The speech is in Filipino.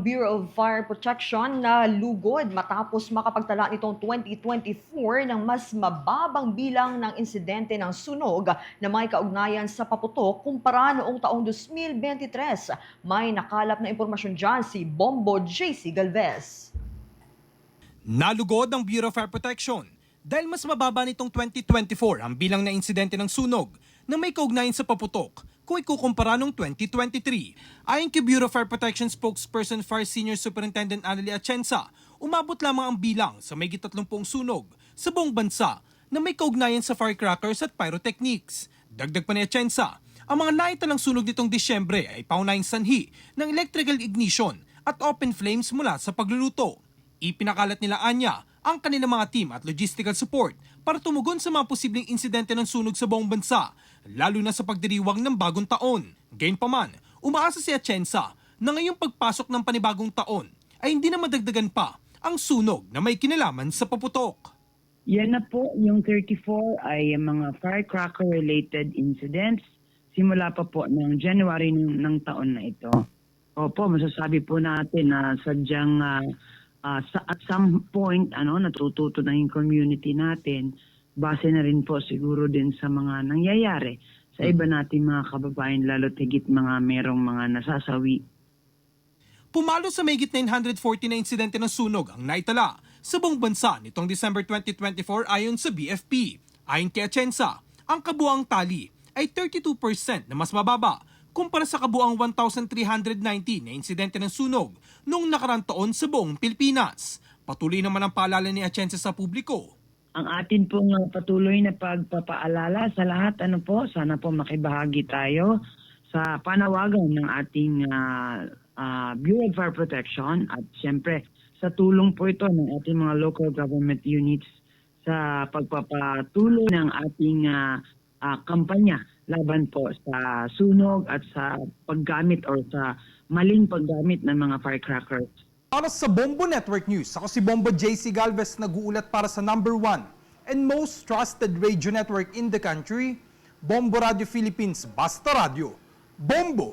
Bureau of Fire Protection na lugod matapos makapagtala nitong 2024 ng mas mababang bilang ng insidente ng sunog na may kaugnayan sa paputok kumpara noong taong 2023. May nakalap na impormasyon dyan si Bombo JC Galvez. Nalugod ang Bureau of Fire Protection dahil mas mababa nitong 2024 ang bilang na insidente ng sunog na may kaugnayan sa paputok kung ikukumpara noong 2023. Ayon kay Bureau of Fire Protection spokesperson Fire Senior Superintendent Annalie Atienza, umabot lamang ang bilang sa may 30 sunog sa buong bansa na may kaugnayan sa firecrackers at pyrotechnics. Dagdag pa ni Atienza, ang mga naitalang sunog nitong Disyembre ay paunahing sanhi ng electrical ignition at open flames mula sa pagluluto. Ipinakalat nila Anya ang kanilang mga team at logistical support para tumugon sa mga posibleng insidente ng sunog sa buong bansa, lalo na sa pagdiriwang ng bagong taon. Gayunpaman, umaasa si Atienza na ngayong pagpasok ng panibagong taon ay hindi na madagdagan pa ang sunog na may kinalaman sa paputok. Yan na po, yung 34 ay mga firecracker-related incidents simula pa po ng January ng, taon na ito. Opo, masasabi po natin na sadyang ah, ah, sa, at some point ano natututo na yung community natin. Base na rin po siguro din sa mga nangyayari sa iba nating mga kababayan lalo tigit mga merong mga nasasawi. Pumalo sa mahigit 940 na insidente ng sunog ang naitala sa buong bansa nitong December 2024 ayon sa BFP. Ayon kay Atienza, ang kabuang tali ay 32% na mas mababa kumpara sa kabuang 1,390 na insidente ng sunog noong nakarang taon sa buong Pilipinas. Patuloy naman ang paalala ni Atienza sa publiko ang atin pong uh, patuloy na pagpapaalala sa lahat, ano po, sana po makibahagi tayo sa panawagan ng ating uh, uh, Bureau of Fire Protection at siyempre sa tulong po ito ng ating mga local government units sa pagpapatuloy ng ating uh, uh, kampanya laban po sa sunog at sa paggamit or sa maling paggamit ng mga firecrackers. Para sa Bombo Network News, ako si Bombo JC Galvez nag-uulat para sa number one and most trusted radio network in the country, Bombo Radio Philippines, Basta Radio. Bombo!